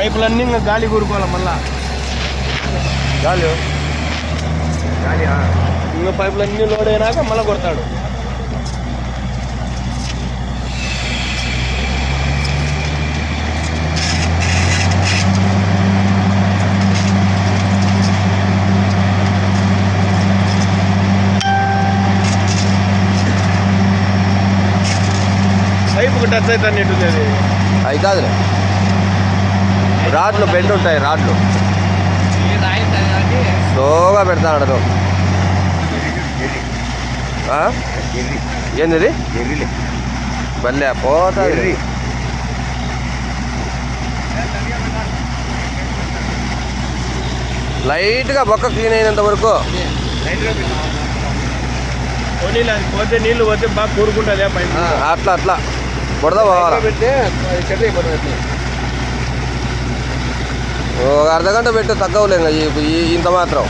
పైపులన్నీ ఇంకా గాలి కూరుకోవాలి మళ్ళా. గాలి? గాలి ఇంకా పైపులన్నీ లోడ్ అయినాక మళ్ళీ కొడతాడు. పైపుకి టచ్ అన్నట్టుంది అది. అది కాదులే. రాడ్లు బెండ్ ఉంటాయి రాడ్లు. స్లోగా పెడతాడు ఏంది బల్లే పోతుంది. ఎర్రి లైట్గా బొక్క క్లీన్ అయినంత వరకు. పోతే నీళ్ళు పోతే బాగా కూరుకుంటుంది అట్లా అట్లా. బుడద పోవాలా? అర్ధ గంట పెట్టు తగ్గవులే ఇంకా ఇంత మాత్రం.